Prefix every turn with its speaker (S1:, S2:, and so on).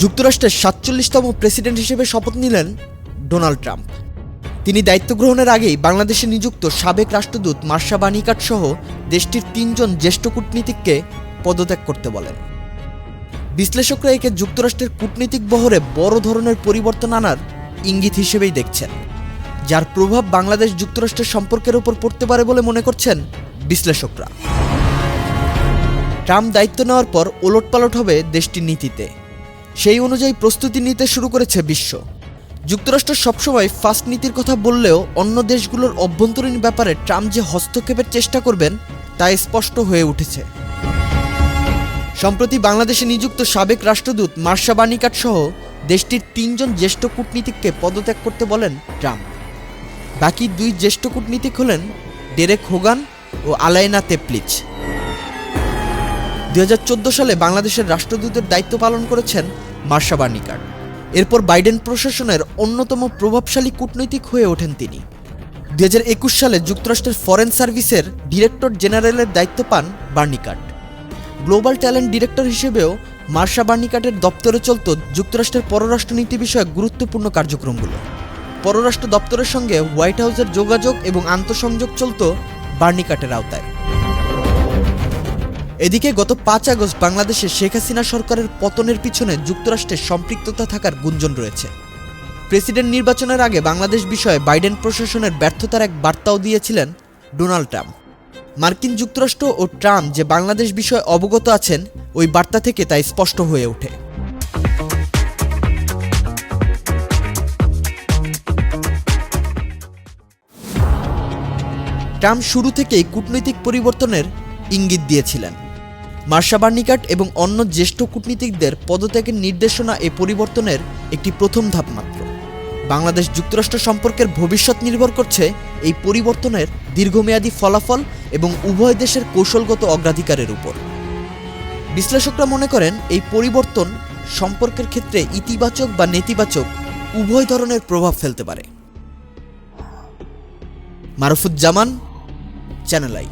S1: যুক্তরাষ্ট্রের সাতচল্লিশতম প্রেসিডেন্ট হিসেবে শপথ নিলেন ডোনাল্ড ট্রাম্প। তিনি দায়িত্ব গ্রহণের আগেই বাংলাদেশে নিযুক্ত সাবেক রাষ্ট্রদূত মার্শা বানিকাট সহ দেশটির তিনজন জ্যেষ্ঠ কূটনীতিককে পদত্যাগ করতে বলেন। বিশ্লেষকরা একে যুক্তরাষ্ট্রের কূটনীতিক বহরে বড় ধরনের পরিবর্তন আনার ইঙ্গিত হিসেবেই দেখছেন, যার প্রভাব বাংলাদেশ যুক্তরাষ্ট্রের সম্পর্কের উপর পড়তে পারে বলে মনে করছেন বিশ্লেষকরা। ট্রাম্প দায়িত্ব নেওয়ার পর ওলটপালট হবে দেশটির নীতিতে। সেই অনুযায়ী প্রস্তুতি নিতে শুরু করেছে বিশ্ব। যুক্তরাষ্ট্র সবসময় ফাস্ট নীতির কথা বললেও অন্য দেশগুলোর অভ্যন্তরীণ ব্যাপারে ট্রাম্প যে হস্তক্ষেপের চেষ্টা করবেন, তা স্পষ্ট হয়ে উঠেছে। সম্প্রতি বাংলাদেশে নিযুক্ত সাবেক রাষ্ট্রদূত মার্শা বানিকাট সহ দেশটির তিনজন জ্যেষ্ঠ কূটনীতিককে পদত্যাগ করতে বলেন ট্রাম্প। বাকি দুই জ্যেষ্ঠ কূটনীতিক হলেন ডেরেক হোগান ও আলাইনা তেপলিচ। দু হাজার চোদ্দ সালে বাংলাদেশের রাষ্ট্রদূতের দায়িত্ব পালন করেছেন মার্শা বার্নিকার এরপর বাইডেন প্রশাসনের অন্যতম প্রভাবশালী কূটনৈতিক হয়ে ওঠেন তিনি। দু হাজার একুশ সালে যুক্তরাষ্ট্রের ফরেন সার্ভিসের ডিরেক্টর জেনারেলের দায়িত্ব পান বার্নিকাট। গ্লোবাল ট্যালেন্ট ডিরেক্টর হিসেবেও মার্শা বার্নিকাটের দপ্তরে চলত যুক্তরাষ্ট্রের পররাষ্ট্রনীতি বিষয়ক গুরুত্বপূর্ণ কার্যক্রমগুলো। পররাষ্ট্র দপ্তরের সঙ্গে হোয়াইট হাউসের যোগাযোগ এবং আন্তঃসংযোগ চলত বার্নিকাটের আওতায়। এদিকে গত পাঁচ আগস্ট বাংলাদেশে শেখ হাসিনা সরকারের পতনের পিছনে যুক্তরাষ্ট্রের সম্পৃক্ততা থাকার গুঞ্জন রয়েছে। প্রেসিডেন্ট নির্বাচনের আগে বাংলাদেশ বিষয়ে বাইডেন প্রশাসনের ব্যর্থতার এক বার্তাও দিয়েছিলেন ডোনাল্ড ট্রাম্প। মার্কিন যুক্তরাষ্ট্র ও ট্রাম্প যে বাংলাদেশ বিষয়ে অবগত আছেন, ওই বার্তা থেকে তাই স্পষ্ট হয়ে ওঠে। ট্রাম্প শুরু থেকেই কূটনৈতিক পরিবর্তনের ইঙ্গিত দিয়েছিলেন। মার্শা বার্নিকাট এবং অন্য জ্যেষ্ঠ কূটনীতিকদের পদত্যাগের নির্দেশনা এ পরিবর্তনের একটি প্রথম ধাপ মাত্র বাংলাদেশ যুক্তরাষ্ট্র সম্পর্কের ভবিষ্যৎ নির্ভর করছে এই পরিবর্তনের দীর্ঘমেয়াদী ফলাফল এবং উভয় দেশের কৌশলগত অগ্রাধিকারের উপর। বিশ্লেষকরা মনে করেন এই পরিবর্তন সম্পর্কের ক্ষেত্রে ইতিবাচক বা নেতিবাচক উভয় ধরনের প্রভাব ফেলতে পারে। Marufuzzaman channel I.